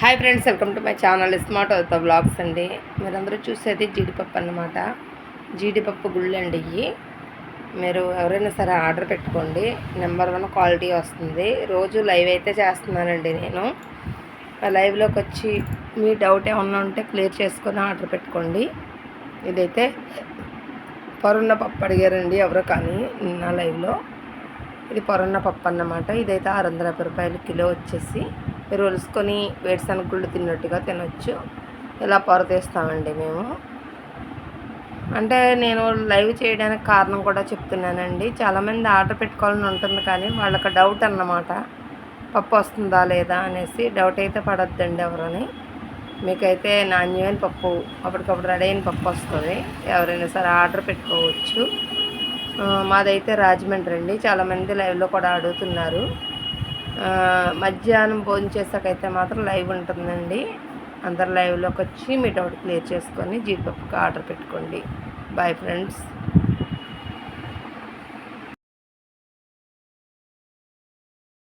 Hi friends welcome to my channel smart అవుతా blogs అండి. మీరందరూ చూసేది జీడిపప్పు అన్నమాట. జీడిపప్పు గుళ్ళు అండి ఇవి మీరు ఎవరైనా సరే ఆర్డర్ పెట్టుకోండి. నెంబర్ వన్ క్వాలిటీ వస్తుంది. రోజు లైవ్ అయితే చేస్తున్నానండి నేను. ఆ లైవ్లోకి వచ్చి మీ డౌట్ ఏమన్నా ఉంటే క్లియర్ చేసుకొని ఆర్డర్ పెట్టుకోండి. ఇదైతే పొరున్న పప్పు అడిగారండి ఎవరో కానీ నిన్న లైవ్లో ఇది పొరన్న పప్పు అన్నమాట. ఇదైతే ఆరు వందల యాభై రూపాయలు కిలో వచ్చేసి. మీరు ఒలుసుకొని వేరుశనగ గుళ్ళు తిన్నట్టుగా తినొచ్చు. ఇలా పొరతీస్తామండి మేము? అంటే నేను లైవ్ చేయడానికి కారణం కూడా చెప్తున్నానండి. చాలామంది ఆర్డర్ పెట్టుకోవాలని ఉంటుంది కానీ వాళ్ళకి డౌట్ అన్నమాట. పప్పు వస్తుందా లేదా అనేసి డౌట్ అయితే పడొద్దండి ఎవరని. మీకైతే నాణ్యమైన పప్పు అప్పటికప్పుడు రెడీ అయిన పప్పు వస్తుంది. ఎవరైనా సరే ఆర్డర్ పెట్టుకోవచ్చు. మాదైతే రాజమండ్రి అండి. చాలామంది లైవ్లో కూడా అడుగుతున్నారు. మధ్యాహ్నం భోజనం చేసాకైతే మాత్రం లైవ్ ఉంటుందండి. అందరు లైవ్లోకి వచ్చి మీ డౌట్ క్లియర్ చేసుకొని జీడిపప్పుకి ఆర్డర్ పెట్టుకోండి. Bye friends.